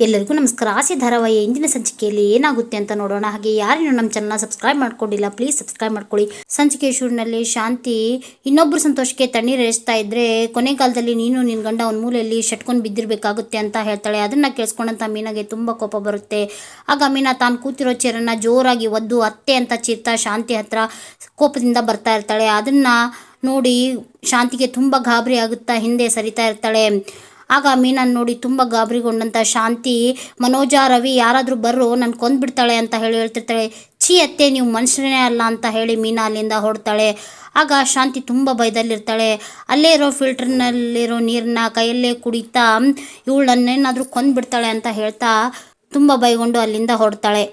ಎಲ್ಲರಿಗೂ ನಮಸ್ಕಾರ. ಆಸೆ ಧಾರಾವಾಹಿ ಇಂದಿನ ಸಂಚಿಕೆಯಲ್ಲಿ ಏನಾಗುತ್ತೆ ಅಂತ ನೋಡೋಣ. ಹಾಗೆ ಯಾರೇನು ನಮ್ಮ ಚಾನಲ್ನ ಸಬ್ಸ್ಕ್ರೈಬ್ ಮಾಡ್ಕೊಂಡಿಲ್ಲ ಪ್ಲೀಸ್ ಸಬ್ಸ್ಕ್ರೈಬ್ ಮಾಡ್ಕೊಳ್ಳಿ. ಸಂಚಿಕೆ ಶೂರಿನಲ್ಲಿ ಶಾಂತಿ ಇನ್ನೊಬ್ಬರು ಸಂತೋಷಕ್ಕೆ ತಣ್ಣೀರು ಎರಿಸ್ತಾ ಇದ್ರೆ ಕೊನೆಗಾಲದಲ್ಲಿ ನೀನು ನಿನ್ನ ಗಂಡ ಒಂದು ಮೂಲೆಯಲ್ಲಿ ಶಟ್ಕೊಂಡು ಬಿದ್ದಿರಬೇಕಾಗುತ್ತೆ ಅಂತ ಹೇಳ್ತಾಳೆ. ಅದನ್ನು ಕೇಳಿಸ್ಕೊಂಡಂತ ಮೀನಾಗೆ ತುಂಬ ಕೋಪ ಬರುತ್ತೆ. ಆಗ ಮೀನಾ ತಾನು ಕೂತಿರೋ ಚೇರನ್ನು ಜೋರಾಗಿ ಒದ್ದು ಅತ್ತೆ ಅಂತ ಚೀರ್ತಾ ಶಾಂತಿ ಹತ್ರ ಕೋಪದಿಂದ ಬರ್ತಾ ಇರ್ತಾಳೆ. ಅದನ್ನು ನೋಡಿ ಶಾಂತಿಗೆ ತುಂಬ ಗಾಬರಿ ಆಗುತ್ತಾ ಹಿಂದೆ ಸರಿತಾ ಇರ್ತಾಳೆ. ಆಗ ಮೀನನ್ನು ನೋಡಿ ತುಂಬ ಗಾಬರಿಗೊಂಡಂತ ಶಾಂತಿ, ಮನೋಜ, ರವಿ ಯಾರಾದರೂ ಬರ್ರು, ನಾನು ಕೊಂದ್ಬಿಡ್ತಾಳೆ ಅಂತ ಹೇಳಿ ಹೇಳ್ತಿರ್ತಾಳೆ. ಛೀ ಅತ್ತೆ, ನೀವು ಮನುಷ್ಯನೇ ಅಲ್ಲ ಅಂತ ಹೇಳಿ ಮೀನಾ ಅಲ್ಲಿಂದ ಹೊಡ್ತಾಳೆ ಆಗ ಶಾಂತಿ ತುಂಬ ಭಯದಲ್ಲಿರ್ತಾಳೆ. ಅಲ್ಲೇ ಇರೋ ಫಿಲ್ಟರ್ನಲ್ಲಿರೋ ನೀರನ್ನ ಕೈಯಲ್ಲೇ ಕುಡಿತಾ ಇವಳನ್ನೇನಾದರೂ ಕೊಂದ್ಬಿಡ್ತಾಳೆ ಅಂತ ಹೇಳ್ತಾ ತುಂಬ ಭಯಗೊಂಡು ಅಲ್ಲಿಂದ ಹೊಡ್ತಾಳೆ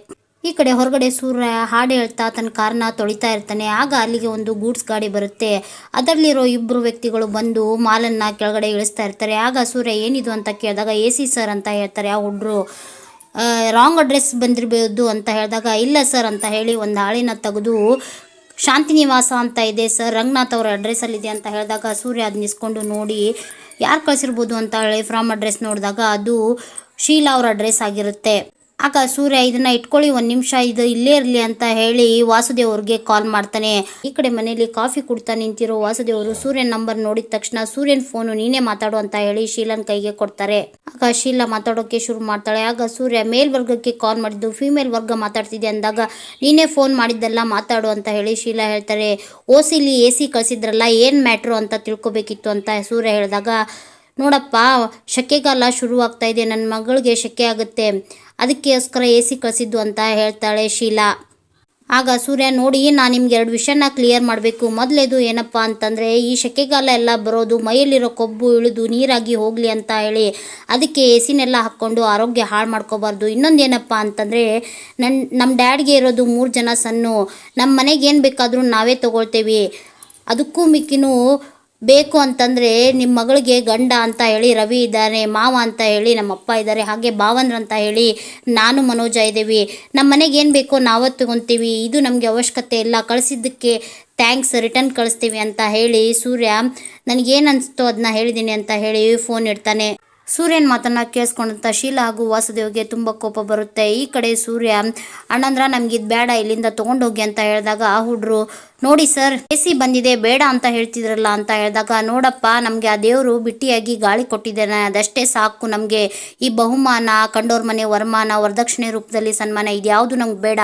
ಈ ಕಡೆ ಹೊರಗಡೆ ಸೂರ್ಯ ಹಾಡು ಹೇಳ್ತಾ ತನ್ನ ಕಾರನ್ನ ತೊಳಿತಾ ಇರ್ತಾನೆ. ಆಗ ಅಲ್ಲಿಗೆ ಒಂದು ಗೂಡ್ಸ್ ಗಾಡಿ ಬರುತ್ತೆ. ಅದರಲ್ಲಿರೋ ಇಬ್ಬರು ವ್ಯಕ್ತಿಗಳು ಬಂದು ಮಾಲನ್ನು ಕೆಳಗಡೆ ಇಳಿಸ್ತಾ ಇರ್ತಾರೆ. ಆಗ ಸೂರ್ಯ, ಏನಿದು ಅಂತ ಕೇಳಿದಾಗ, ಎ ಸಿ ಸರ್ ಅಂತ ಹೇಳ್ತಾರೆ. ಆ ಹುಡ್ರು ರಾಂಗ್ ಅಡ್ರೆಸ್ ಬಂದಿರಬಹುದು ಅಂತ ಹೇಳಿದಾಗ, ಇಲ್ಲ ಸರ್ ಅಂತ ಹೇಳಿ ಒಂದು ಹಾಳಿನ ತೆಗೆದು, ಶಾಂತಿನಿವಾಸ ಅಂತ ಇದೆ ಸರ್, ರಂಗನಾಥ್ ಅವರ ಅಡ್ರೆಸ್ಸಲ್ಲಿದೆ ಅಂತ ಹೇಳಿದಾಗ ಸೂರ್ಯ ಅದು ನಿಸ್ಕೊಂಡು ನೋಡಿ, ಯಾರು ಕಳಿಸಿರ್ಬೋದು ಅಂತ ಹೇಳಿ ಫ್ರಾಮ್ ಅಡ್ರೆಸ್ ನೋಡಿದಾಗ ಅದು ಶೀಲಾ ಅವರ ಅಡ್ರೆಸ್ ಆಗಿರುತ್ತೆ. ಆಗ ಸೂರ್ಯ ಇದನ್ನ ಇಟ್ಕೊಳ್ಳಿ, ಒಂದು ನಿಮಿಷ ಇದು ಇಲ್ಲೇ ಇರಲಿ ಅಂತ ಹೇಳಿ ವಾಸುದೇವ್ ಕಾಲ್ ಮಾಡ್ತಾನೆ. ಈ ಕಡೆ ಮನೆಯಲ್ಲಿ ಕಾಫಿ ಕುಡ್ತಾ ನಿಂತಿರೋ ವಾಸುದೇವ್ ಅವರು ಸೂರ್ಯನ್ ನಂಬರ್ ನೋಡಿದ ತಕ್ಷಣ ಸೂರ್ಯನ್ ಫೋನು ನೀನೇ ಮಾತಾಡು ಅಂತ ಹೇಳಿ ಶೀಲನ್ ಕೈಗೆ ಕೊಡ್ತಾರೆ. ಆಗ ಶೀಲಾ ಮಾತಾಡೋಕೆ ಶುರು ಮಾಡ್ತಾಳೆ. ಆಗ ಸೂರ್ಯ ಮೇಲ್ ವರ್ಗಕ್ಕೆ ಕಾಲ್ ಮಾಡಿದ್ದು ಫಿಮೇಲ್ ವರ್ಗ ಮಾತಾಡ್ತಿದೆ ಅಂದಾಗ ನೀನೇ ಫೋನ್ ಮಾಡಿದ್ದೆಲ್ಲ ಮಾತಾಡು ಅಂತ ಹೇಳಿ ಶೀಲಾ ಹೇಳ್ತಾರೆ. ಓಸಿಲಿ ಎ ಸಿ ಕಳಿಸಿದ್ರಲ್ಲ, ಏನು ಮ್ಯಾಟ್ರು ಅಂತ ತಿಳ್ಕೊಬೇಕಿತ್ತು ಅಂತ ಸೂರ್ಯ ಹೇಳಿದಾಗ, ನೋಡಪ್ಪ, ಶೆಕೆಗಾಲ ಶುರುವಾಗ್ತಾ ಇದೆ ನನ್ನ ಮಗಳಿಗೆ ಶೆಕೆ ಆಗುತ್ತೆ. ಅದಕ್ಕೋಸ್ಕರ ಎ ಸಿ ಕಳಿಸಿದ್ದು ಅಂತ ಹೇಳ್ತಾಳೆ ಶೀಲಾ. ಆಗ ಸೂರ್ಯ, ನೋಡಿ, ನಾನು ನಿಮ್ಗೆ ಎರಡು ವಿಷಯನ ಕ್ಲಿಯರ್ ಮಾಡಬೇಕು. ಮೊದಲೇದು ಏನಪ್ಪ ಅಂತಂದರೆ, ಈ ಸೆಕೆಗಾಲ ಎಲ್ಲ ಬರೋದು, ಮೈಯಲ್ಲಿರೋ ಕೊಬ್ಬು ಇಳಿದು ನೀರಾಗಿ ಹೋಗಲಿ ಅಂತ ಹೇಳಿ. ಅದಕ್ಕೆ ಎ ಸಿನೆಲ್ಲ ಹಾಕ್ಕೊಂಡು ಆರೋಗ್ಯ ಹಾಳು ಮಾಡ್ಕೋಬಾರ್ದು. ಇನ್ನೊಂದು ಏನಪ್ಪ ಅಂತಂದರೆ ನನ್ನ ನಮ್ಮ ಡ್ಯಾಡ್ಗೆ ಇರೋದು ಮೂರು ಜನ ಸಣ್ಣ ನಮ್ಮ ಮನೆಗೆ ಏನು ಬೇಕಾದರೂ ನಾವೇ ತೊಗೊಳ್ತೇವೆ. ಅದಕ್ಕೂ ಮಿಕ್ಕಿನೂ ಬೇಕು ಅಂತಂದರೆ ನಿಮ್ಮ ಮಗಳಿಗೆ ಗಂಡ ಅಂತ ಹೇಳಿ, ರವಿ ಇದ್ದಾನೆ ಮಾವ ಅಂತ ಹೇಳಿ ನಮ್ಮ ಅಪ್ಪ ಇದ್ದಾರೆ, ಹಾಗೆ ಭಾವಂದ್ರ ಅಂತ ಹೇಳಿ ನಾನು ಮನೋಜ ಇದ್ದೀವಿ. ನಮ್ಮ ಮನೆಗೆ ಏನು ಬೇಕೋ ನಾವೇ ತಗೊತೀವಿ ಇದು ನಮಗೆ ಅವಶ್ಯಕತೆ ಇಲ್ಲ. ಕಳಿಸಿದ್ದಕ್ಕೆ ಥ್ಯಾಂಕ್ಸ್ ರಿಟರ್ನ್ ಕಳಿಸ್ತೀವಿ ಅಂತ ಹೇಳಿ ಸೂರ್ಯ ನನಗೇನು ಅನಿಸ್ತೋ ಅದನ್ನ ಹೇಳಿದ್ದೀನಿ ಅಂತ ಹೇಳಿ ಫೋನ್ ಇಡ್ತಾನೆ. ಸೂರ್ಯನ ಮಾತನ್ನ ಕೇಳಿಸ್ಕೊಂಡಂಥ ಶೀಲಾ ಹಾಗೂ ವಾಸುದೇವ್ಗೆ ತುಂಬ ಕೋಪ ಬರುತ್ತೆ. ಈ ಕಡೆ ಸೂರ್ಯ, ಅಣ್ಣಂದ್ರ ನಮ್ಗೆ ಇದು ಬೇಡ, ಇಲ್ಲಿಂದ ತೊಗೊಂಡೋಗಿ ಅಂತ ಹೇಳಿದಾಗ ಆ ಹುಡ್ರು ನೋಡಿ ಸರ್ ಎ ಸಿ ಬಂದಿದೆ, ಬೇಡ ಅಂತ ಹೇಳ್ತಿದ್ರಲ್ಲ ಅಂತ ಹೇಳಿದಾಗ, ನೋಡಪ್ಪ, ನಮಗೆ ಆ ದೇವರು ಬಿಟ್ಟಿಯಾಗಿ ಗಾಳಿ ಕೊಟ್ಟಿದ್ದಾನೆ, ಅದಷ್ಟೇ ಸಾಕು ನಮಗೆ. ಈ ಬಹುಮಾನ, ಕಂಡೋರ್ ಮನೆ ವರಮಾನ, ವರದಕ್ಷಿಣೆ ರೂಪದಲ್ಲಿ ಸನ್ಮಾನ ಇದ್ಯಾವುದು ನಮ್ಗೆ ಬೇಡ.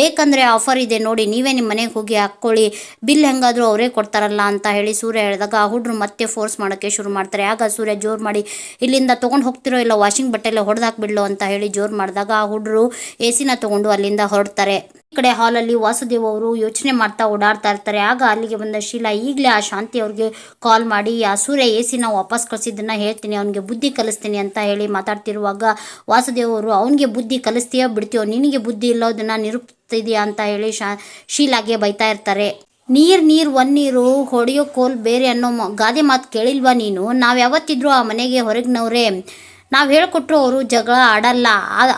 ಬೇಕಂದ್ರೆ ಆಫರ್ ಇದೆ, ನೋಡಿ, ನೀವೇ ನಿಮ್ಮ ಮನೆಗೆ ಹೋಗಿ ಹಾಕ್ಕೊಳ್ಳಿ. ಬಿಲ್ ಹೆಂಗಾದರೂ ಅವರೇ ಕೊಡ್ತಾರಲ್ಲ ಅಂತ ಹೇಳಿ ಸೂರ್ಯ ಹೇಳಿದಾಗ, ಆ ಹುಡ್ರು ಮತ್ತೆ ಫೋರ್ಸ್ ಮಾಡೋಕ್ಕೆ ಶುರು ಮಾಡ್ತಾರೆ. ಆಗ ಸೂರ್ಯ ಜೋರು ಮಾಡಿ, ಇಲ್ಲಿಂದ ತೊಗೊಂಡು ಹೋಗ್ತಿರೋ ಇಲ್ಲ ವಾಷಿಂಗ್ ಬಟ್ಟೆಲ್ಲ ಹೊಡೆದಾಕ್ಬಿಡ್ಲು ಅಂತ ಹೇಳಿ ಜೋರು ಮಾಡಿದಾಗ, ಆ ಹುಡ್ರು ಎ ಸಿನ ತೊಗೊಂಡು ಅಲ್ಲಿಂದ ಹೊರಡ್ತಾರೆ. ಕಡೆ ಹಾಲಲ್ಲಿ ವಾಸುದೇವ್ ಅವರು ಯೋಚನೆ ಮಾಡ್ತಾ ಓಡಾಡ್ತಾ ಇರ್ತಾರೆ. ಆಗ ಅಲ್ಲಿಗೆ ಬಂದ ಶೀಲಾ ಈಗಲೇ ಆ ಶಾಂತಿ ಅವ್ರಿಗೆ ಕಾಲ್ ಮಾಡಿ ಆ ಸೂರ್ಯ ಎ ಸಿನ ವಾಪಸ್ ಕಳಿಸಿದ್ದನ್ನ ಹೇಳ್ತೀನಿ, ಅವನಿಗೆ ಬುದ್ಧಿ ಕಲಿಸ್ತೀನಿ ಅಂತ ಹೇಳಿ ಮಾತಾಡ್ತಿರುವಾಗ ವಾಸುದೇವ್ ಅವರು, ಅವನಿಗೆ ಬುದ್ಧಿ ಕಲಿಸ್ತೀಯೋ ಬಿಡ್ತೀಯೋ, ನಿನಗೆ ಬುದ್ಧಿ ಇಲ್ಲೋದನ್ನ ನಿರೂಪಿಸ್ತಿದ್ಯಾ ಅಂತ ಹೇಳಿ ಶಾ, ಶೀಲಾಗೆ ಬೈತಾ ಇರ್ತಾರೆ. ನೀರು ನೀರು, ಒನ್ನೀರು, ಹೊಡೆಯೋ ಕೋಲ್ ಬೇರೆ ಅನ್ನೋ ಗಾದೆ ಮಾತು ಕೇಳಿಲ್ವಾ ನೀನು? ನಾವು ಯಾವತ್ತಿದ್ರೂ ಆ ಮನೆಗೆ ಹೊರಗಿನವ್ರೆ ನಾವು ಹೇಳ್ಕೊಟ್ರು ಅವರು ಜಗಳ ಆಡಲ್ಲ.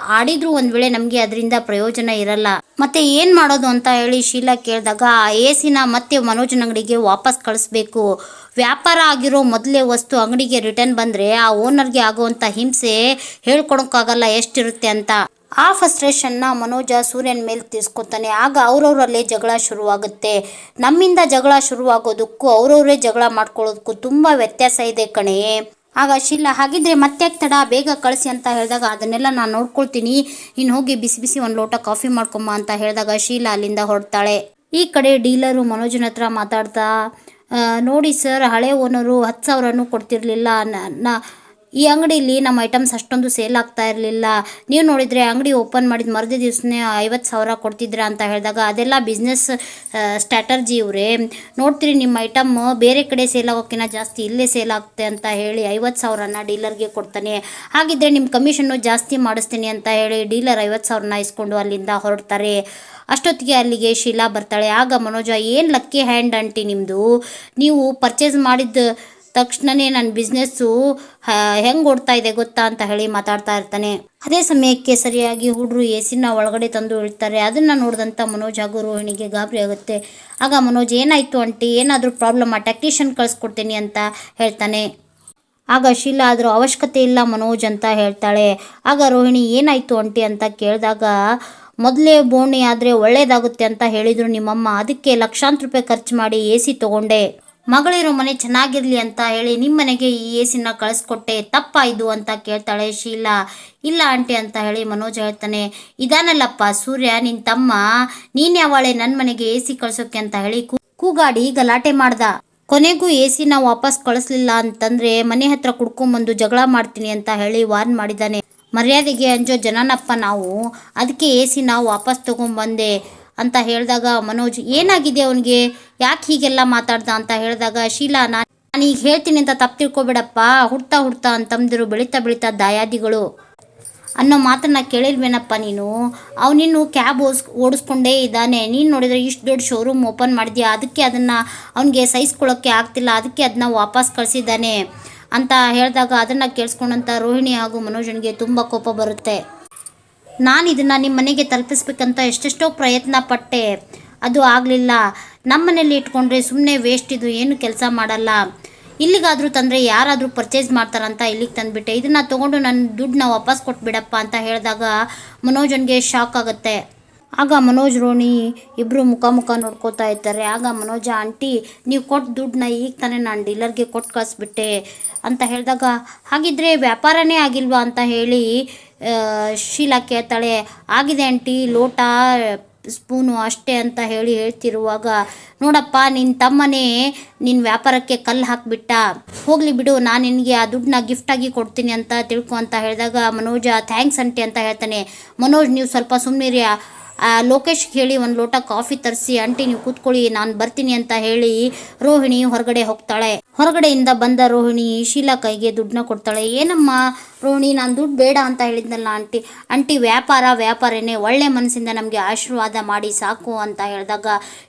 ಆಡಿದ್ರು ಒಂದು ವೇಳೆ ನಮಗೆ ಅದರಿಂದ ಪ್ರಯೋಜನ ಇರಲ್ಲ. ಮತ್ತೆ ಏನು ಮಾಡೋದು ಅಂತ ಹೇಳಿ ಶೀಲಾ ಕೇಳಿದಾಗ ಆ ಎ ಸಿನ ಮತ್ತೆ ಮನೋಜನ ಅಂಗಡಿಗೆ ವಾಪಸ್ ಕಳಿಸ್ಬೇಕು. ವ್ಯಾಪಾರ ಆಗಿರೋ ಮೊದಲೇ ವಸ್ತು ಅಂಗಡಿಗೆ ರಿಟರ್ನ್ ಬಂದರೆ ಆ ಓನರ್ಗೆ ಆಗುವಂಥ ಹಿಂಸೆ ಹೇಳ್ಕೊಡೋಕ್ಕಾಗಲ್ಲ ಎಷ್ಟಿರುತ್ತೆ ಅಂತ. ಆ ಫಸ್ಟ್ರೇಷನ್ನ ಮನೋಜ ಸೂರ್ಯನ ಮೇಲೆ ತೀರ್ಸ್ಕೊತಾನೆ. ಆಗ ಅವರವರಲ್ಲೇ ಜಗಳ ಶುರುವಾಗುತ್ತೆ. ನಮ್ಮಿಂದ ಜಗಳ ಶುರುವಾಗೋದಕ್ಕೂ ಅವರವರೇ ಜಗಳ ಮಾಡ್ಕೊಳ್ಳೋದಕ್ಕೂ ತುಂಬ ವ್ಯತ್ಯಾಸ ಇದೆ ಕಣೆ. ಆಗ ಶೀಲಾ ಹಾಗಿದ್ರೆ ಮತ್ತೆ ತಡ, ಬೇಗ ಕಳಿಸಿ ಅಂತ ಹೇಳಿದಾಗ ಅದನ್ನೆಲ್ಲ ನಾನು ನೋಡ್ಕೊಳ್ತೀನಿ. ಇನ್ನು ಹೋಗಿ ಬಿಸಿ ಬಿಸಿ ಒಂದು ಲೋಟ ಕಾಫಿ ಮಾಡ್ಕೊಂಬ ಅಂತ ಹೇಳಿದಾಗ ಶೀಲಾ ಅಲ್ಲಿಂದ ಹೊರಡ್ತಾಳೆ. ಈ ಕಡೆ ಡೀಲರು ಮನೋಜನ ಹತ್ರ ಮಾತಾಡ್ತಾ ನೋಡಿ ಸರ್, ಹಳೆ ಓನರು ಹತ್ತು ಸಾವಿರನೂ ಕೊಡ್ತಿರ್ಲಿಲ್ಲ. ನ- ಈ ಅಂಗಡಿಲಿ ನಮ್ಮ ಐಟಮ್ಸ್ ಅಷ್ಟೊಂದು ಸೇಲ್ ಆಗ್ತಾ ಇರಲಿಲ್ಲ. ನೀವು ನೋಡಿದರೆ ಅಂಗಡಿ ಓಪನ್ ಮಾಡಿದ ಮರದ ದಿವಸನೇ ಐವತ್ತು ಸಾವಿರ ಕೊಡ್ತಿದ್ರ ಅಂತ ಹೇಳಿದಾಗ ಅದೆಲ್ಲ ಬಿಸ್ನೆಸ್ ಸ್ಟ್ರಾಟರ್ಜಿ ಇವರೇ. ನೋಡ್ತೀರಿ ನಿಮ್ಮ ಐಟಮ್ ಬೇರೆ ಕಡೆ ಸೇಲ್ ಆಗೋಕ್ಕಿಂತ ಜಾಸ್ತಿ ಇಲ್ಲೇ ಸೇಲ್ ಆಗುತ್ತೆ ಅಂತ ಹೇಳಿ ಐವತ್ತು ಸಾವಿರನ ಡೀಲರ್ಗೆ ಕೊಡ್ತಾನೆ. ಹಾಗಿದ್ರೆ ನಿಮ್ಮ ಕಮಿಷನ್ನು ಜಾಸ್ತಿ ಮಾಡಿಸ್ತೀನಿ ಅಂತ ಹೇಳಿ ಡೀಲರ್ ಐವತ್ತು ಸಾವಿರನ ಇಸ್ಕೊಂಡು ಅಲ್ಲಿಂದ ಹೊರಡ್ತಾರೆ. ಅಷ್ಟೊತ್ತಿಗೆ ಅಲ್ಲಿಗೆ ಶೀಲಾ ಬರ್ತಾಳೆ. ಆಗ ಮನೋಜ, ಏನು ಲಕ್ಕಿ ಹ್ಯಾಂಡ್ ಅಂಟಿ ನಿಮ್ಮದು ನೀವು ಪರ್ಚೇಸ್ ಮಾಡಿದ ತಕ್ಷಣನೇ ನನ್ನ ಬಿಸ್ನೆಸ್ಸು ಹೆಂಗೆ ಓಡ್ತಾ ಇದೆ ಗೊತ್ತಾ ಅಂತ ಹೇಳಿ ಮಾತಾಡ್ತಾ ಇರ್ತಾನೆ. ಅದೇ ಸಮಯಕ್ಕೆ ಸರಿಯಾಗಿ ಹುಡುಗರು ಎ ಸಿನ ಒಳಗಡೆ ತಂದು ಇಳ್ತಾರೆ. ಅದನ್ನು ನೋಡಿದಂಥ ಮನೋಜ್ ಹಾಗೂ ರೋಹಿಣಿಗೆ ಗಾಬರಿ ಆಗುತ್ತೆ. ಆಗ ಮನೋಜ್, ಏನಾಯಿತು ಅಂಟಿ ಏನಾದರೂ ಪ್ರಾಬ್ಲಮ್ ಟೆಕ್ನಿಷಿಯನ್ ಕಳಿಸ್ಕೊಡ್ತೀನಿ ಅಂತ ಹೇಳ್ತಾನೆ. ಆಗ ಶೀಲಾ, ಆದರೂ ಅವಶ್ಯಕತೆ ಇಲ್ಲ ಮನೋಜ್ ಅಂತ ಹೇಳ್ತಾಳೆ. ಆಗ ರೋಹಿಣಿ, ಏನಾಯಿತು ಅಂಟಿ ಅಂತ ಕೇಳಿದಾಗ, ಮೊದಲೇ ಬೋಣಿ ಆದರೆ ಒಳ್ಳೆಯದಾಗುತ್ತೆ ಅಂತ ಹೇಳಿದರು ನಿಮ್ಮಮ್ಮ. ಅದಕ್ಕೆ ಲಕ್ಷಾಂತರ ರೂಪಾಯಿ ಖರ್ಚು ಮಾಡಿ ಎ ಸಿ ತೊಗೊಂಡೆ. ಮಗಳಿರೋ ಮನೆ ಚೆನ್ನಾಗಿರ್ಲಿ ಅಂತ ಹೇಳಿ ನಿಮ್ಮನೆಗೆ ಈ ಎ ಸಿನ ಕಳಿಸ್ಕೊಟ್ಟೆ, ತಪ್ಪಾ ಇದು ಅಂತ ಕೇಳ್ತಾಳೆ ಶೀಲಾ. ಇಲ್ಲ ಆಂಟಿ ಅಂತ ಹೇಳಿ ಮನೋಜ್ ಹೇಳ್ತಾನೆ, ಇದಾನಲ್ಲಪ್ಪ ಸೂರ್ಯ ನಿನ್ನ ತಮ್ಮ, ನೀನ್ ಯಾವಾಳೆ ನನ್ನ ಮನೆಗೆ ಎ ಸಿ ಕಳ್ಸೋಕೆ ಅಂತ ಹೇಳಿ ಕೂಗಾಡಿ ಗಲಾಟೆ ಮಾಡ್ದ. ಕೊನೆಗೂ ಎ ಸಿನ ವಾಪಸ್ ಕಳಿಸ್ಲಿಲ್ಲ ಅಂತಂದ್ರೆ ಮನೆ ಹತ್ರ ಕುಡ್ಕೊಂಬಂದು ಜಗಳ ಮಾಡ್ತೀನಿ ಅಂತ ಹೇಳಿ ವಾರ್ನ್ ಮಾಡಿದ್ದಾನೆ. ಮರ್ಯಾದೆಗೆ ಅಂಜೋ ಜನನಪ್ಪ ನಾವು, ಅದಕ್ಕೆ ಎ ಸಿನ ವಾಪಸ್ ತಗೊಂಬಂದೆ, ಅಂತ ಹೇಳಿದಾಗ ಮನೋಜ್, ಏನಾಗಿದೆ ಅವನಿಗೆ? ಯಾಕೆ ಹೀಗೆಲ್ಲ ಮಾತಾಡ್ದ ಅಂತ ಹೇಳಿದಾಗ, ಶೀಲಾ ನಾನು ಈಗ ಹೇಳ್ತೀನಿ ಅಂತ ತಪ್ಪು ತಿಳ್ಕೊಬೇಡಪ್ಪ. ಹುಡ್ತಾ ಹುಡ್ತಾ ಅಂತಂದಿರು ಬೆಳೀತಾ ಬೆಳೀತಾ ದಾಯಾದಿಗಳು. ಅನ್ನೋ ಮಾತನ್ನ ಕೇಳಿಲ್ವೇನಪ್ಪ ನೀನು? ಅವನಿನ್ನು ಕ್ಯಾಬ್ ಓಡಿಸ್ ಓಡಿಸ್ಕೊಂಡೇ ಇದ್ದಾನೆ. ನೀನು ನೋಡಿದ್ರೆ ಇಷ್ಟು ದೊಡ್ಡ ಶೋರೂಮ್ ಓಪನ್ ಮಾಡಿದ್ಯಾ? ಅದಕ್ಕೆ ಅದನ್ನು ಅವನಿಗೆ ಸಹಿಸ್ಕೊಳ್ಳೋಕ್ಕೆ ಆಗ್ತಿಲ್ಲ. ಅದಕ್ಕೆ ಅದನ್ನ ವಾಪಸ್ ಕಳಿಸಿದ್ದಾನೆ ಅಂತ ಹೇಳಿದಾಗ ಅದನ್ನು ಕೇಳಿಸ್ಕೊಂಡಂಥ ರೋಹಿಣಿ ಹಾಗೂ ಮನೋಜನಿಗೆ ತುಂಬ ಕೋಪ ಬರುತ್ತೆ. ನಾನು ಇದನ್ನು ನಿಮ್ಮ ಮನೆಗೆ ತಲುಪಿಸ್ಬೇಕಂತ ಎಷ್ಟೆಷ್ಟೋ ಪ್ರಯತ್ನ ಪಟ್ಟೆ. ಅದು ಆಗಲಿಲ್ಲ. ನಮ್ಮ ಮನೇಲಿ ಇಟ್ಕೊಂಡ್ರೆ ಸುಮ್ಮನೆ ವೇಸ್ಟ್ ಇದು ಏನು ಕೆಲಸ ಮಾಡಲ್ಲ. ಇಲ್ಲಿಗಾದರೂ ತಂದರೆ ಯಾರಾದರೂ ಪರ್ಚೇಸ್ ಮಾಡ್ತಾರಂತ ಇಲ್ಲಿಗೆ ತಂದುಬಿಟ್ಟೆ. ಇದನ್ನು ತೊಗೊಂಡು ನನ್ನ ದುಡ್ಡನ್ನ ವಾಪಸ್ ಕೊಟ್ಬಿಡಪ್ಪ ಅಂತ ಹೇಳಿದಾಗ ಮನೋಜನ್ಗೆ ಶಾಕ್ ಆಗುತ್ತೆ. ಆಗ ಮನೋಜ್, ರೋಣಿ ಇಬ್ಬರು ಮುಖ ಮುಖ ನೋಡ್ಕೋತಾ ಇರ್ತಾರೆ ಆಗ ಮನೋಜ, ಆಂಟಿ, ನೀವು ಕೊಟ್ಟು ದುಡ್ಡನ್ನ ಈಗ ತಾನೇ ನಾನು ಡೀಲರ್ಗೆ ಕೊಟ್ಟು ಕಳಿಸ್ಬಿಟ್ಟೆ. ಅಂತ ಹೇಳಿದಾಗ, ಹಾಗಿದ್ರೆ ವ್ಯಾಪಾರನೇ ಆಗಿಲ್ವಾ? ಅಂತ ಹೇಳಿ ಶೀಲಾ ಕೇಳ್ತಾಳೆ, ಆಗಿದೆ ಆಂಟಿ, ಲೋಟ ಸ್ಪೂನು ಅಷ್ಟೇ ಅಂತ ಹೇಳಿ ಹೇಳ್ತಿರುವಾಗ, ನೋಡಪ್ಪ ನಿನ್ನ ತಮ್ಮನೇ ನಿನ್ನ ವ್ಯಾಪಾರಕ್ಕೆ ಕಲ್ಲು ಹಾಕಿಬಿಟ್ಟ. ಹೋಗಲಿ ಬಿಡು, ನಾನು ನಿನಗೆ ಆ ದುಡ್ಡನ್ನ ಗಿಫ್ಟಾಗಿ ಕೊಡ್ತೀನಿ ಅಂತ ತಿಳ್ಕೊ ಅಂತ ಹೇಳಿದಾಗ ಮನೋಜ ಥ್ಯಾಂಕ್ಸ್ ಅಂಟಿ ಅಂತ ಹೇಳ್ತಾನೆ. ಮನೋಜ್, ನೀವು ಸ್ವಲ್ಪ ಸುಮ್ಮನಿರಿ ಲೋಕೇಶ್ಗೆ ಹೇಳಿ ಒಂದು ಲೋಟ ಕಾಫಿ ತರಿಸಿ, ಆಂಟಿ ನೀವು ಕೂತ್ಕೊಳ್ಳಿ, ನಾನು ಬರ್ತೀನಿ ಅಂತ ಹೇಳಿ ರೋಹಿಣಿ ಹೊರಗಡೆ ಹೋಗ್ತಾಳೆ. ಹೊರಗಡೆಯಿಂದ ಬಂದ ರೋಹಿಣಿ ಶೀಲಾ ಕೈಗೆ ದುಡ್ಡನ್ನ ಕೊಡ್ತಾಳೆ. ಏನಮ್ಮ ರೋಹಿಣಿ, ನಾನು ದುಡ್ಡು ಬೇಡ ಅಂತ ಹೇಳಿದ್ನಲ್ಲ ಆಂಟಿ. ಆಂಟಿ, ವ್ಯಾಪಾರ, ವ್ಯಾಪಾರನೇ. ಒಳ್ಳೆ ಮನಸ್ಸಿಂದ ನಮಗೆ ಆಶೀರ್ವಾದ ಮಾಡಿ ಸಾಕು ಅಂತ ಹೇಳಿದಾಗ,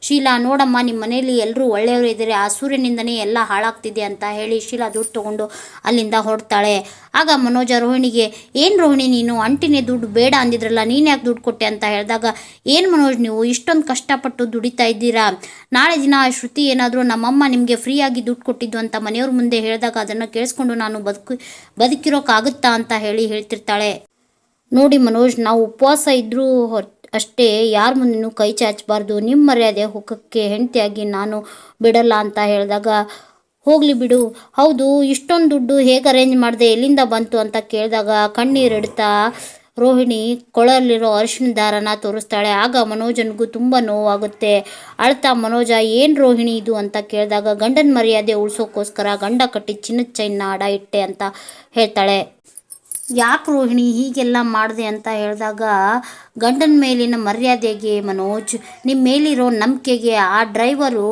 ಶೀಲಾ, ನೋಡಮ್ಮ ನಿಮ್ಮ ಮನೆಯಲ್ಲಿ ಎಲ್ಲರೂ ಒಳ್ಳೆಯವರು ಇದ್ದಾರೆ ಆ ಸೂರ್ಯನಿಂದನೇ ಎಲ್ಲ ಹಾಳಾಗ್ತಿದೆ ಅಂತ ಹೇಳಿ ಶೀಲಾ ದುಡ್ಡು ತಗೊಂಡು ಅಲ್ಲಿಂದ ಹೊರಡ್ತಾಳೆ. ಆಗ ಮನೋಜ ರೋಹಿಣಿಗೆ, ಏನು ರೋಹಿಣಿ ನೀನು? ಅಂಟಿನೇ ದುಡ್ಡು ಬೇಡ ಅಂದಿದ್ರಲ್ಲ, ನೀನು ಯಾಕೆ ದುಡ್ಡು ಕೊಟ್ಟೆ? ಅಂತ ಹೇಳಿದಾಗ, ಏನು ಮನೋಜ್ ನೀವು? ಇಷ್ಟೊಂದು ಕಷ್ಟಪಟ್ಟು ದುಡಿತಾ ಇದ್ದೀರಾ? ನಾಳೆ ದಿನ ಶ್ರುತಿ ಏನಾದರೂ ನಮ್ಮಮ್ಮ ನಿಮಗೆ ಫ್ರೀಯಾಗಿ ದುಡ್ಡು ಕೊಟ್ಟಿದ್ದು ಅಂತ ಮನೆಯವ್ರ ಮುಂದೆ ಹೇಳಿದಾಗ ಅದನ್ನು ಕೇಳಿಸ್ಕೊಂಡು ನಾನು ಬದುಕು ಬದುಕಿರೋಕ್ಕಾಗುತ್ತಾ ಅಂತ ಹೇಳಿ ಹೇಳ್ತಿರ್ತಾಳೆ. ನೋಡಿ ಮನೋಜ್, ನಾವು ಉಪವಾಸ ಇದ್ದರೂ ಅಷ್ಟೇ, ಯಾರ ಮುಂದೆನೂ ಕೈ ಚಾಚಬಾರ್ದು ನಿಮ್ಮ ಮರ್ಯಾದೆ ಹುಕ್ಕಕ್ಕೆ ಹೆಂಡತಿಯಾಗಿ ನಾನು ಬಿಡಲ್ಲ ಅಂತ ಹೇಳಿದಾಗ ಹೋಗಲಿ ಬಿಡು. ಹೌದು, ಇಷ್ಟೊಂದು ದುಡ್ಡು ಹೇಗೆ ಅರೇಂಜ್ ಮಾಡಿದೆ, ಎಲ್ಲಿಂದ ಬಂತು ಅಂತ ಕೇಳಿದಾಗ ಕಣ್ಣೀರಿಡ್ತಾ ರೋಹಿಣಿ ಕೊಳಲಿರೋ ಅರಿಶಿನ ದಾರನ ತೋರಿಸ್ತಾಳೆ. ಆಗ ಮನೋಜನಿಗೂ ತುಂಬ ನೋವಾಗುತ್ತೆ. ಅಳ್ತಾ, ಮನೋಜ, ಏನು ರೋಹಿಣಿ ಇದು? ಅಂತ ಕೇಳಿದಾಗ ಗಂಡನ ಮರ್ಯಾದೆ ಉಳಿಸೋಕ್ಕೋಸ್ಕರ ಗಂಡ ಕಟ್ಟಿ ಚಿನ್ನದ ಚೈನ್ನ ಅಡ ಇಟ್ಟೆ ಅಂತ ಹೇಳ್ತಾಳೆ. ಯಾಕೆ ರೋಹಿಣಿ ಹೀಗೆಲ್ಲ ಮಾಡಿದೆ ಅಂತ ಹೇಳಿದಾಗ ಗಂಡನ ಮೇಲಿನ ಮರ್ಯಾದೆಗೆ ಮನೋಜ್ ನಿಮ್ಮ ಮೇಲಿರೋ ನಂಬಿಕೆಗೆ ಆ ಡ್ರೈವರು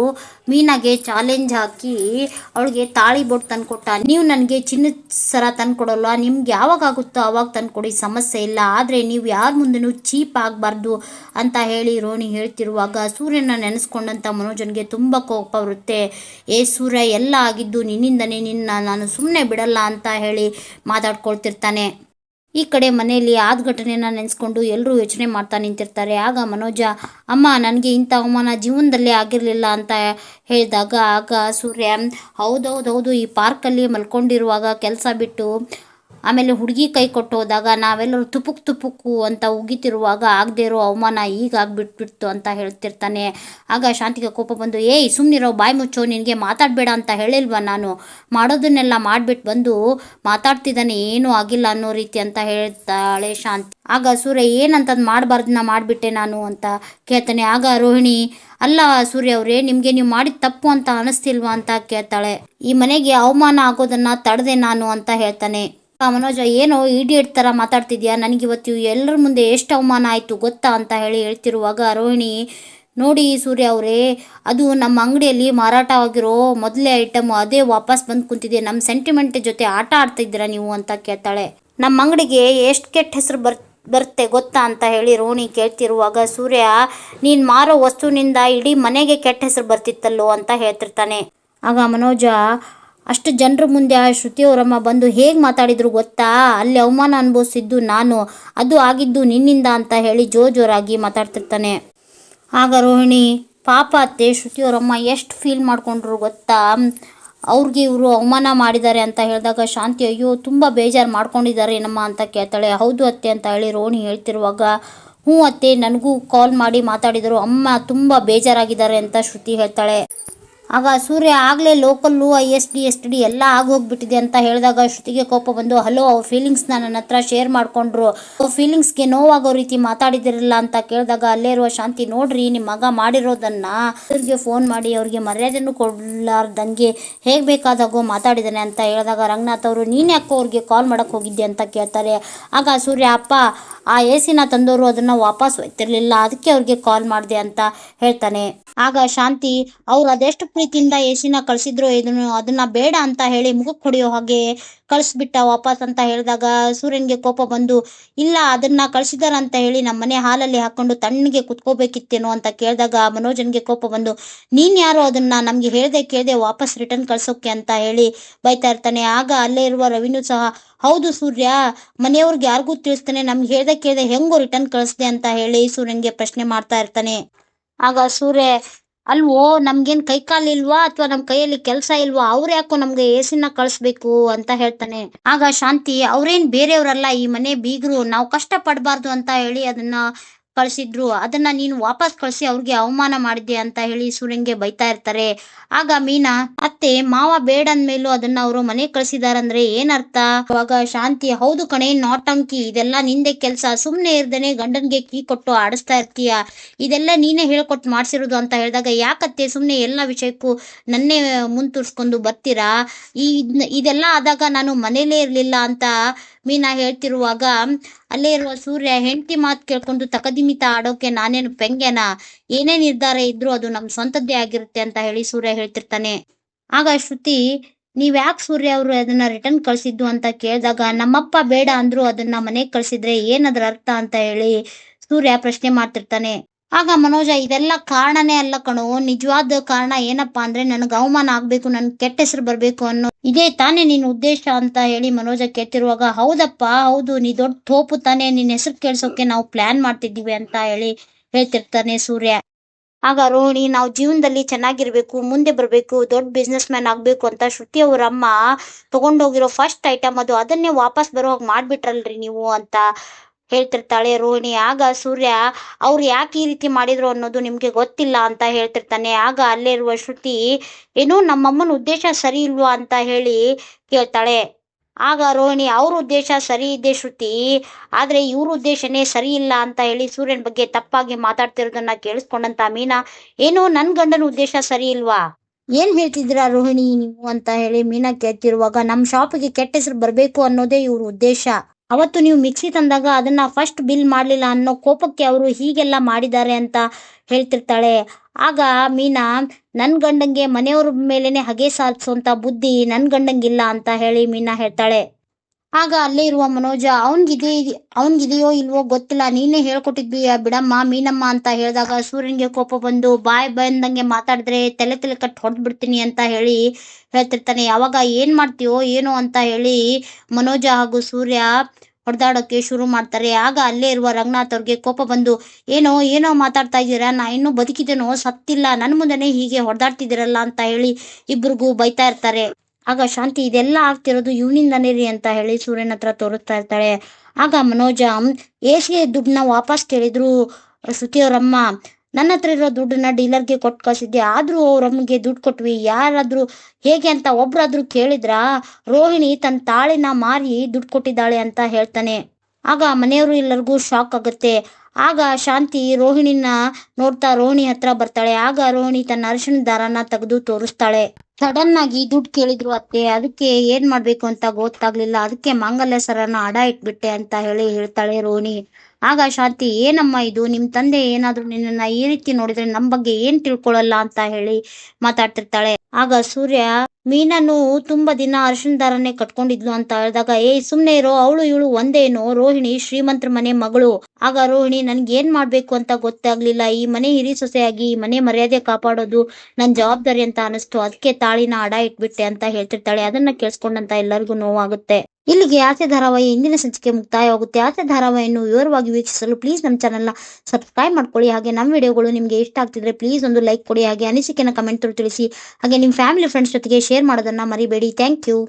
ಮೀನಾಗೆ ಚಾಲೆಂಜ್ ಹಾಕಿ ಅವಳಿಗೆ ತಾಳಿ ಬೊಟ್ಟು ತಂದುಕೊಟ್ಟ. ನೀವು ನನಗೆ ಚಿನ್ನದ ಸರ ತಂದುಕೊಡೋಲ್ಲ ನಿಮ್ಗೆ ಯಾವಾಗ ಆಗುತ್ತೋ ಅವಾಗ ತಂದುಕೊಡಿ, ಸಮಸ್ಯೆ ಇಲ್ಲ. ಆದರೆ ನೀವು ಯಾರ ಮುಂದೆನೂ ಚೀಪ್ ಆಗಬಾರ್ದು ಅಂತ ಹೇಳಿ ರೋಣಿ ಹೇಳ್ತಿರುವಾಗ ಸೂರ್ಯನ ನೆನೆಸ್ಕೊಂಡಂಥ ಮನೋಜನಿಗೆ ತುಂಬ ಕೋಪ ಬರುತ್ತೆ. ಏ ಸೂರ್ಯ, ಎಲ್ಲ ಆಗಿದ್ದು ನಿನ್ನಿಂದನೇ ನಿನ್ನ ನಾನು ಸುಮ್ಮನೆ ಬಿಡಲ್ಲ ಅಂತ ಹೇಳಿ ಮಾತಾಡ್ಕೊಳ್ತಿರ್ತಾನೆ. ಈ ಕಡೆ ಮನೆಯಲ್ಲಿ ಆದ ಘಟನೆನ ನೆನೆಸ್ಕೊಂಡು ಎಲ್ಲರೂ ಯೋಚನೆ ಮಾಡ್ತಾ ನಿಂತಿರ್ತಾರೆ. ಆಗ ಮನೋಜ, ಅಮ್ಮ, ನನಗೆ ಇಂಥ ಅವಮಾನ ಜೀವನದಲ್ಲೇ ಆಗಿರಲಿಲ್ಲ ಅಂತ ಹೇಳಿದಾಗ, ಆಗ ಸೂರ್ಯ, ಹೌದೌದೌದು, ಈ ಪಾರ್ಕಲ್ಲಿ ಮಲ್ಕೊಂಡಿರುವಾಗ ಕೆಲಸ ಬಿಟ್ಟು ಆಮೇಲೆ ಹುಡುಗಿ ಕೈ ಕೊಟ್ಟು ಹೋದಾಗ ನಾವೆಲ್ಲರೂ ತುಪುಕ್ ತುಪುಕು ಅಂತ ಉಗಿತಿರುವಾಗ ಆಗದೆ ಇರೋ ಅವಮಾನ ಈಗ ಆಗ್ಬಿಟ್ಬಿಡ್ತು ಅಂತ ಹೇಳ್ತಿರ್ತಾನೆ. ಆಗ ಶಾಂತಿಗೆ ಕೋಪ ಬಂದು, ಏಯ್ ಸುಮ್ಮನಿರೋ ಬಾಯಿ ಮುಚ್ಚೋ, ನಿನಗೆ ಮಾತಾಡಬೇಡ ಅಂತ ಹೇಳಿಲ್ವಾ ನಾನು? ಮಾಡೋದನ್ನೆಲ್ಲ ಮಾಡಿಬಿಟ್ಟು ಬಂದು ಮಾತಾಡ್ತಿದ್ದಾನೆ, ಏನೂ ಆಗಿಲ್ಲ ಅನ್ನೋ ರೀತಿ ಅಂತ ಹೇಳ್ತಾಳೆ ಶಾಂತಿ. ಆಗ ಸೂರ್ಯ ಏನಂತದ್ದು ಮಾಡಬಾರ್ದನ್ನ ಮಾಡಿಬಿಟ್ಟೆ ನಾನು? ಅಂತ ಕೇಳ್ತಾನೆ. ಆಗ ರೋಹಿಣಿ, ಅಲ್ಲ ಸೂರ್ಯ ಅವರೇ, ನಿಮಗೆ ನೀವು ಮಾಡಿದ ತಪ್ಪು ಅಂತ ಅನಿಸ್ತಿಲ್ವಾ? ಅಂತ ಕೇಳ್ತಾಳೆ. ಈ ಮನೆಗೆ ಅವಮಾನ ಆಗೋದನ್ನ ತಡೆದೆ ನಾನು ಅಂತ ಹೇಳ್ತಾನೆ. ಮನೋಜ, ಏನೋ ಇಡಿಯಟ್ ಥರ ಮಾತಾಡ್ತಿದ್ಯಾ? ನನಗೆ ಇವತ್ತು ಎಲ್ಲರ ಮುಂದೆ ಎಷ್ಟು ಅವಮಾನ ಆಯಿತು ಗೊತ್ತಾ ಅಂತ ಹೇಳಿ ಹೇಳ್ತಿರುವಾಗ ರೋಹಿಣಿ ನೋಡಿ ಸೂರ್ಯ ಅವರೇ, ಅದು ನಮ್ಮ ಅಂಗಡಿಯಲ್ಲಿ ಮಾರಾಟ ಆಗಿರೋ ಮೊದಲೇ ಐಟಮ್ ಅದೇ ವಾಪಸ್ ಬಂದು ಕುಂತಿದೆ. ನಮ್ಮ ಸೆಂಟಿಮೆಂಟ್ ಜೊತೆ ಆಟ ಆಡ್ತಿದ್ದೀರಾ ನೀವು ಅಂತ ಕೇಳ್ತಾಳೆ. ನಮ್ಮ ಅಂಗಡಿಗೆ ಎಷ್ಟು ಕೆಟ್ಟ ಹೆಸರು ಬರ್, ಬರುತ್ತೆ ಗೊತ್ತಾ ಅಂತ ಹೇಳಿ ರೋಣಿ ಕೇಳ್ತಿರುವಾಗ ಸೂರ್ಯ, ನೀನು ಮಾರೋ ವಸ್ತುವಿನಿಂದ ಇಡೀ ಮನೆಗೆ ಕೆಟ್ಟ ಹೆಸರು ಬರ್ತಿತ್ತಲ್ಲೋ ಅಂತ ಹೇಳ್ತಿರ್ತಾನೆ. ಆಗ ಮನೋಜ ಅಷ್ಟು ಜನರ ಮುಂದೆ ಆ ಶ್ರುತಿಯವರಮ್ಮ ಬಂದು ಹೇಗೆ ಮಾತಾಡಿದ್ರು ಗೊತ್ತಾ? ಅಲ್ಲಿ ಅವಮಾನ ಅನುಭವಿಸಿದ್ದು ನಾನು. ಅದು ಆಗಿದ್ದು ನಿನ್ನಿಂದ ಅಂತ ಹೇಳಿ ಜೋರ್ ಜೋರಾಗಿ ಮಾತಾಡ್ತಿರ್ತಾನೆ. ಆಗ ರೋಹಿಣಿ, ಪಾಪ ಅತ್ತೆ ಶ್ರುತಿಯವರಮ್ಮ ಎಷ್ಟು ಫೀಲ್ ಮಾಡ್ಕೊಂಡ್ರು ಗೊತ್ತಾ? ಅವ್ರಿಗೆ ಇವರು ಅವಮಾನ ಮಾಡಿದ್ದಾರೆ ಅಂತ ಹೇಳಿದಾಗ ಶಾಂತಿ, ಅಯ್ಯೋ, ತುಂಬ ಬೇಜಾರು ಮಾಡ್ಕೊಂಡಿದ್ದಾರೆ ಏನಮ್ಮ ಅಂತ ಕೇಳ್ತಾಳೆ. ಹೌದು ಅತ್ತೆ ಅಂತ ಹೇಳಿ ರೋಹಿಣಿ ಹೇಳ್ತಿರುವಾಗ, ಹ್ಞೂ ಅತ್ತೆ, ನನಗೂ ಕಾಲ್ ಮಾಡಿ ಮಾತಾಡಿದರು. ಅಮ್ಮ ತುಂಬ ಬೇಜಾರಾಗಿದ್ದಾರೆ ಅಂತ ಶ್ರುತಿ ಹೇಳ್ತಾಳೆ. ಆಗ ಸೂರ್ಯ ಆಗಲೇ local I S D S D ಎಲ್ಲ ಆಗೋಗ್ಬಿಟ್ಟಿದೆ ಅಂತ ಹೇಳಿದಾಗ ಶ್ರುತಿಗೆ ಕೋಪ ಬಂದು ಹಲೋ ಅವ್ರ ಫೀಲಿಂಗ್ಸ್ನ ನನ್ನ ಹತ್ರ ಶೇರ್ ಮಾಡಿಕೊಂಡ್ರು. ಅವ್ರ ಫೀಲಿಂಗ್ಸ್ಗೆ ನೋವಾಗೋ ರೀತಿ ಮಾತಾಡಿದಿರಲ್ಲ ಅಂತ ಕೇಳಿದಾಗ ಅಲ್ಲೇ ಇರುವ ಶಾಂತಿ, ನೋಡ್ರಿ ನಿಮ್ಮ ಮಗ ಮಾಡಿರೋದನ್ನು ಅವ್ರಿಗೆ ಫೋನ್ ಮಾಡಿ, ಅವ್ರಿಗೆ ಮರ್ಯಾದೆನೂ ಕೊಡಲಾರ್ದಂಗೆ ಹೇಗೆ ಬೇಕಾದಾಗೋ ಮಾತಾಡಿದ್ದಾನೆ ಅಂತ ಹೇಳಿದಾಗ ರಂಗನಾಥ್ ಅವರು, ನೀನು ಯಾಕೋ ಅವ್ರಿಗೆ ಕಾಲ್ ಮಾಡೋಕ್ಕೆ ಹೋಗಿದ್ದೆ ಅಂತ ಕೇಳ್ತಾರೆ. ಆಗ ಸೂರ್ಯ, ಅಪ್ಪ, ಆ ಎ ಸಿನ ತಂದವರು ಅದನ್ನು ವಾಪಸ್ ಒಯ್ತಿರ್ಲಿಲ್ಲ ಅದಕ್ಕೆ ಅವ್ರಿಗೆ ಕಾಲ್ ಮಾಡಿದೆ ಅಂತ ಹೇಳ್ತಾನೆ. ಆಗ ಶಾಂತಿ, ಅವ್ರು ಅದೆಷ್ಟು ಪ್ರೀತಿಯಿಂದ ಯೇಸಿನ ಕಳಿಸಿದ್ರು, ಇದನ್ನು, ಅದನ್ನ ಬೇಡ ಅಂತ ಹೇಳಿ ಮುಖಕ್ಕೆ ಹೊಡೆಯೋ ಹಾಗೆ ಕಳಿಸ್ಬಿಟ್ಟ ವಾಪಸ್ ಅಂತ ಹೇಳಿದಾಗ ಸೂರ್ಯನ್ಗೆ ಕೋಪ ಬಂದು, ಇಲ್ಲ, ಅದನ್ನ ಕಳ್ಸಿದಾರ ಅಂತ ಹೇಳಿ ನಮ್ಮ ಮನೆ ಹಾಲಲ್ಲಿ ಹಾಕೊಂಡು ತಣ್ಣಗೆ ಕುತ್ಕೋಬೇಕಿತ್ತೇನೋ ಅಂತ ಕೇಳಿದಾಗ ಮನೋಜನ್ಗೆ ಕೋಪ ಬಂದು, ನೀನ್ ಯಾರು ಅದನ್ನ ನಮ್ಗೆ ಹೇಳ್ದೆ ಕೇಳ್ದೆ ವಾಪಸ್ ರಿಟರ್ನ್ ಕಳ್ಸೋಕೆ ಅಂತ ಹೇಳಿ ಬೈತಾ ಇರ್ತಾನೆ. ಆಗ ಅಲ್ಲೇ ಇರುವ ರವಿನೂ ಸಹ, ಹೌದು ಸೂರ್ಯ, ಮನೆಯವ್ರಿಗೆ ಯಾರಿಗೂ ತಿಳಿಸ್ತಾನೆ, ನಮ್ಗೆ ಹೇಳ್ದೆ ಕೇಳ್ದೆ ಹೆಂಗೋ ರಿಟರ್ನ್ ಕಳಿಸ್ದೆ ಅಂತ ಹೇಳಿ ಸೂರ್ಯನ್ಗೆ ಪ್ರಶ್ನೆ ಮಾಡ್ತಾ ಇರ್ತಾನೆ. ಆಗ ಸೂರ್ಯ ಅಲ್ವೋ, ನಮ್ಗೇನ್ ಕೈ ಇಲ್ವಾ ಅಥವಾ ನಮ್ ಕೈಯಲ್ಲಿ ಕೆಲಸ ಇಲ್ವಾ? ಅವ್ರ ಯಾಕೋ ನಮ್ಗೆ ಏಸಿನ ಕಳ್ಸ್ಬೇಕು ಅಂತ ಹೇಳ್ತಾನೆ. ಆಗ ಶಾಂತಿ, ಅವ್ರೇನ್ ಬೇರೆಯವ್ರಲ್ಲ, ಈ ಮನೆ ಬೀಗರು, ನಾವು ಕಷ್ಟ ಪಡಬಾರ್ದು ಅಂತ ಹೇಳಿ ಅದನ್ನ ಕಳ್ಸಿದ್ರು, ಅದನ್ನ ನೀನು ವಾಪಸ್ ಕಳಿಸಿ ಅವ್ರಿಗೆ ಅವಮಾನ ಮಾಡಿದೆ ಅಂತ ಹೇಳಿ ಸೂರ್ಯಂಗೆ ಬೈತಾ ಇರ್ತಾರೆ. ಆಗ ಮೀನಾ, ಅತ್ತೆ, ಮಾವ ಬೇಡ ಅಂದ್ಮೇಲೂ ಅದನ್ನ ಅವರು ಮನೆ ಕಳಿಸಿದಾರಂದ್ರೆ ಏನರ್ಥ? ಅವಾಗ ಶಾಂತಿ, ಹೌದು ಕಣೆ ನಾಟಂಕಿ ಇದೆಲ್ಲ ನಿಂದೆ ಕೆಲಸ. ಸುಮ್ಮನೆ ಇರ್ದೇನೆ ಗಂಡನ್ಗೆ ಕೀ ಕೊಟ್ಟು ಆಡಿಸ್ತಾ ಇರ್ತೀಯ. ಇದೆಲ್ಲ ನೀನೇ ಹೇಳ್ಕೊಟ್ಟು ಮಾಡ್ಸಿರೋದು ಅಂತ ಹೇಳಿದಾಗ ಯಾಕತ್ತೆ ಸುಮ್ಮನೆ ಎಲ್ಲ ವಿಷಯಕ್ಕೂ ನನ್ನೇ ಮುಂತುರ್ಸ್ಕೊಂಡು ಬರ್ತೀರಾ? ಈ ಇದೆಲ್ಲ ಆದಾಗ ನಾನು ಮನೇಲೇ ಇರ್ಲಿಲ್ಲ ಅಂತ ಮೀನಾ ಹೇಳ್ತಿರುವಾಗ, ಅಲ್ಲೇ ಇರುವ ಸೂರ್ಯ ಹೆಂಡತಿ ಮಾತು ಕೇಳ್ಕೊಂಡು ತಕದಿಮಿತ ಆಡೋಕೆ ನಾನೇನು ಪೆಂಗೆನ ಏನೇ ನಿರ್ಧಾರ ಇದ್ರೂ ಅದು ನಮ್ ಸ್ವಂತದ್ದೇ ಆಗಿರುತ್ತೆ ಅಂತ ಹೇಳಿ ಸೂರ್ಯ ಹೇಳ್ತಿರ್ತಾನೆ. ಆಗ ಶ್ರುತಿ ನೀವ್ ಯಾಕೆ ಸೂರ್ಯ ಅವರು ಅದನ್ನ ರಿಟರ್ನ್ ಕಳ್ಸಿದ್ದು ಅಂತ ಕೇಳಿದಾಗ, ನಮ್ಮಪ್ಪ ಬೇಡ ಅಂದ್ರು ಅದನ್ನ ಮನೆಗ್ ಕಳ್ಸಿದ್ರೆ ಏನದ್ರ ಅರ್ಥ ಅಂತ ಹೇಳಿ ಸೂರ್ಯ ಪ್ರಶ್ನೆ ಮಾಡ್ತಿರ್ತಾನೆ. ಆಗ ಮನೋಜ, ಇದೆಲ್ಲ ಕಾರಣನೇ ಅಲ್ಲ ಕಣೋ. ನಿಜವಾದ ಕಾರಣ ಏನಪ್ಪಾ ಅಂದ್ರೆ, ನನಗೆ ಅವಮಾನ ಆಗ್ಬೇಕು, ನನ್ ಕೆಟ್ಟ ಹೆಸರು ಬರ್ಬೇಕು ಅನ್ನೋ ಇದೇ ತಾನೇ ನಿನ್ನ ಉದ್ದೇಶ ಅಂತ ಹೇಳಿ ಮನೋಜ ಕೇಳ್ತಿರುವಾಗ, ಹೌದಪ್ಪ, ಹೌದು, ನೀ ದೊಡ್ಡ ತೋಪು ತಾನೇ, ನಿನ್ನ ಹೆಸರು ಕೇಳಿಸೋಕೆ ನಾವು ಪ್ಲಾನ್ ಮಾಡ್ತಿದ್ದೀವಿ ಅಂತ ಹೇಳಿ ಹೇಳ್ತಿರ್ತಾನೆ ಸೂರ್ಯ. ಆಗ ರೋಹಿಣಿ, ನಾವು ಜೀವನದಲ್ಲಿ ಚೆನ್ನಾಗಿರ್ಬೇಕು, ಮುಂದೆ ಬರಬೇಕು, ದೊಡ್ಡ ಬಿಸ್ನೆಸ್ ಮ್ಯಾನ್ ಆಗ್ಬೇಕು ಅಂತ ಶ್ರುತಿ ಅವ್ರ ಅಮ್ಮ ತಗೊಂಡೋಗಿರೋ ಫಸ್ಟ್ ಐಟಮ್ ಅದು ಅದನ್ನೇ ವಾಪಸ್ ಬರೋ ಹಾಗೆ ಮಾಡ್ಬಿಟ್ರಲ್ರಿ ನೀವು ಅಂತ ಹೇಳ್ತಿರ್ತಾಳೆ, ರೋಹಿಣಿ, ಆಗ ಸೂರ್ಯ ಅವ್ರು ಯಾಕೆ ಈ ರೀತಿ ಮಾಡಿದ್ರು ಅನ್ನೋದು ನಿಮ್ಗೆ ಗೊತ್ತಿಲ್ಲ ಅಂತ ಹೇಳ್ತಿರ್ತಾನೆ. ಆಗ ಅಲ್ಲೇ ಇರುವ ಶ್ರುತಿ, ಏನೋ ನಮ್ಮಮ್ಮನ ಉದ್ದೇಶ ಸರಿ ಇಲ್ವಾ? ಅಂತ ಹೇಳಿ ಕೇಳ್ತಾಳೆ. ಆಗ ರೋಹಿಣಿ, ಅವ್ರ ಉದ್ದೇಶ ಸರಿ ಇದೆ ಶ್ರುತಿ, ಆದ್ರೆ ಇವ್ರ ಉದ್ದೇಶನೇ ಸರಿ ಇಲ್ಲ ಅಂತ ಹೇಳಿ ಸೂರ್ಯನ ಬಗ್ಗೆ ತಪ್ಪಾಗಿ ಮಾತಾಡ್ತಿರೋದನ್ನ ಕೇಳಿಸ್ಕೊಂಡಂತ ಮೀನಾ, ಏನೋ ನನ್ ಗಂಡನ ಉದ್ದೇಶ ಸರಿ ಇಲ್ವಾ? ಏನ್ ಹೇಳ್ತಿದ್ದೀರಾ ರೋಹಿಣಿ ನೀವು? ಅಂತ ಹೇಳಿ ಮೀನಾ ಕೇಳ್ತಿರುವಾಗ ನಮ್ಮ ಶಾಪಿಗೆ ಕೆಟ್ಟ ಹೆಸರು ಬರಬೇಕು ಅನ್ನೋದೇ ಇವ್ರ ಉದ್ದೇಶ. ಅವತ್ತು ನೀವು ಮಿಕ್ಸಿ ತಂದಾಗ ಅದನ್ನ ಫಸ್ಟ್ ಬಿಲ್ ಮಾಡಲಿಲ್ಲ ಅನ್ನೋ ಕೋಪಕ್ಕೆ ಅವರು ಹೀಗೆಲ್ಲ ಮಾಡಿದ್ದಾರೆ ಅಂತ ಹೇಳ್ತಿರ್ತಾಳೆ. ಆಗ ಮೀನಾ ನನ್ನ ಗಂಡಂಗೆ ಮನೆಯವ್ರ ಮೇಲೇನೆ ಹಗೆ ಸಾಧಿಸುವಂತ ಬುದ್ಧಿ ನನ್ನ ಗಂಡಂಗಿಲ್ಲ ಅಂತ ಹೇಳಿ ಮೀನಾ ಹೇಳ್ತಾಳೆ. ಆಗ ಅಲ್ಲೇ ಇರುವ ಮನೋಜ, ಅವನ್ಗಿದೆ ಅವನ್ಗಿದೆಯೋ ಇಲ್ವೋ ಗೊತ್ತಿಲ್ಲ, ನೀನೇ ಹೇಳ್ಕೊಟ್ಟಿದ್ವಿ ಬಿಡಮ್ಮ, ಮೀನಮ್ಮ ಅಂತ ಹೇಳಿದಾಗ ಸೂರ್ಯನ್ಗೆ ಕೋಪ ಬಂದು, ಬಾಯ್ ಬಂದಂಗೆ ಮಾತಾಡಿದ್ರೆ ತಲೆ ತಲೆ ಕಟ್ ಹೊಡೆದ್ ಬಿಡ್ತೀನಿ ಅಂತ ಹೇಳಿ ಹೇಳ್ತಿರ್ತಾನೆ. ಯಾವಾಗ ಏನ್ ಮಾಡ್ತೀಯೋ ಏನೋ ಅಂತ ಹೇಳಿ ಮನೋಜ ಹಾಗೂ ಸೂರ್ಯ ಹೊಡೆದಾಡೋಕೆ ಶುರು ಮಾಡ್ತಾರೆ. ಆಗ ಅಲ್ಲೇ ಇರುವ ರಂಗನಾಥ್ ಅವ್ರಿಗೆ ಕೋಪ ಬಂದು, ಏನೋ ಏನೋ ಮಾತಾಡ್ತಾ ಇದ್ದೀರಾ? ನಾ ಇನ್ನೂ ಬದುಕಿದ್ದೇನೋ, ಸತ್ತಿಲ್ಲ. ನನ್ನ ಮುಂದೆನೆ ಹೀಗೆ ಹೊಡೆದಾಡ್ತಿದ್ದೀರಲ್ಲ ಅಂತ ಹೇಳಿ ಇಬ್ರಿಗೂ ಬೈತಾ ಇರ್ತಾರೆ. ಆಗ ಶಾಂತಿ ಇದೆಲ್ಲ ಆಗ್ತಿರೋದು ಇವನಿಂದನೇ ರೀ ಅಂತ ಹೇಳಿ ಸೂರ್ಯನ ಹತ್ರ ತೋರಿಸ್ತಾ ಇರ್ತಾಳೆ. ಆಗ ಮನೋಜ ಏಸಿಗೆ ದುಡ್ಡನ್ನ ವಾಪಸ್ ಕೇಳಿದ್ರು ಶ್ರುತಿಯವರಮ್ಮ ನನ್ನ ಹತ್ರ ಇರೋ ದುಡ್ಡನ್ನ ಡೀಲರ್ಗೆ ಕೊಟ್ಟು ಕಳಿಸಿದ್ದೆ. ಆದ್ರೂ ಅವ್ರಮ್ಮಗೆ ದುಡ್ಡು ಕೊಟ್ವಿ. ಯಾರಾದ್ರೂ ಹೇಗೆ ಅಂತ ಒಬ್ರಾದ್ರೂ ಕೇಳಿದ್ರ? ರೋಹಿಣಿ ತನ್ನ ತಾಳಿನ ಮಾರಿ ದುಡ್ಡು ಕೊಟ್ಟಿದ್ದಾಳೆ ಅಂತ ಹೇಳ್ತಾನೆ. ಆಗ ಮನೆಯವರು ಎಲ್ಲರಿಗೂ ಶಾಕ್ ಆಗುತ್ತೆ. ಆಗ ಶಾಂತಿ ರೋಹಿಣಿನ ನೋಡ್ತಾ ರೋಹಿಣಿ ಹತ್ರ ಬರ್ತಾಳೆ. ಆಗ ರೋಹಿಣಿ ತನ್ನ ಅರಿಶಿನ ದಾರನ ತೆಗೆದು ತೋರಿಸ್ತಾಳೆ. ಸಡನ್ ಆಗಿ ದುಡ್ಡು ಕೇಳಿದ್ರು ಅತ್ತೆ, ಅದಕ್ಕೆ ಏನ್ ಮಾಡ್ಬೇಕು ಅಂತ ಗೊತ್ತಾಗ್ಲಿಲ್ಲ. ಅದಕ್ಕೆ ಮಾಂಗಲ್ಯ ಸರನ ಅಡ ಇಟ್ಬಿಟ್ಟೆ ಅಂತ ಹೇಳಿ ಹೇಳ್ತಾಳೆ ರೋಹಿಣಿ ಆಗ ಶಾಂತಿ, ಏನಮ್ಮ ಇದು? ನಿಮ್ ತಂದೆ ಏನಾದ್ರೂ ನಿನ್ನನ್ನ ಈ ರೀತಿ ನೋಡಿದ್ರೆ ನಮ್ ಬಗ್ಗೆ ಏನ್ ತಿಳ್ಕೊಳಲ್ಲ? ಅಂತ ಹೇಳಿ ಮಾತಾಡ್ತಿರ್ತಾಳೆ. ಆಗ ಸೂರ್ಯ, ಮೀನನ್ನು ತುಂಬಾ ದಿನ ಅರಿಶಿನ ದಾರನೇ ಕಟ್ಕೊಂಡಿದ್ಲು ಅಂತ ಹೇಳಿದಾಗ ಏ ಸುಮ್ನೆ ಇರೋ, ಅವಳು ಇವಳು ಒಂದೇನೋ? ರೋಹಿಣಿ, ಶ್ರೀಮಂತರ ಮನೆ ಮಗಳು. ಆಗ ರೋಹಿಣಿ, ನನ್ಗೆ ಏನ್ ಮಾಡ್ಬೇಕು ಅಂತ ಗೊತ್ತಾಗ್ಲಿಲ್ಲ. ಈ ಮನೆ ಹಿರಿ ಸೊಸೆಯಾಗಿ ಈ ಮನೆ ಮರ್ಯಾದೆ ಕಾಪಾಡೋದು ನನ್ ಜವಾಬ್ದಾರಿ ಅಂತ ಅನಿಸ್ತು. ಅದಕ್ಕೆ ತಾಳಿನ ಅಡ ಇಟ್ಬಿಟ್ಟೆ ಅಂತ ಹೇಳ್ತಿರ್ತಾಳೆ. ಅದನ್ನ ಕೇಳಿಸ್ಕೊಂಡಂತ ಎಲ್ಲರಿಗೂ ನೋವಾಗುತ್ತೆ. ಇಲ್ಲಿಗೆ ಆಸೆ ಧಾರಾವಾಹಿ ಇಂದಿನ ಸಂಚಿಕೆ ಮುಕ್ತಾಯವಾಗುತ್ತೆ. ಆಸೆ ಧಾರಾವಾಹಿಯನ್ನು ವಿವರವಾಗಿ ವೀಕ್ಷಿಸಲು ಪ್ಲೀಸ್ ನಮ್ಮ ಚಾನಲ್ನ ಸಬ್ಸ್ಕ್ರೈಬ್ ಮಾಡ್ಕೊಳ್ಳಿ. ಹಾಗೆ ನಮ್ಮ ವಿಡಿಯೋಗಳು ನಿಮಗೆ ಇಷ್ಟ ಆಗ್ತಿದ್ರೆ ಪ್ಲೀಸ್ ಒಂದು ಲೈಕ್ ಕೊಡಿ. ಹಾಗೆ ಅನಿಸಿಕೆನ ಕಮೆಂಟ್ ತಿಳಿಸಿ. ಹಾಗೆ ನಿಮ್ಮ ಫ್ಯಾಮಿಲಿ ಫ್ರೆಂಡ್ಸ್ ಜೊತೆಗೆ ಶೇರ್ ಮಾಡೋದನ್ನ ಮರಿಬೇಡಿ. Thank you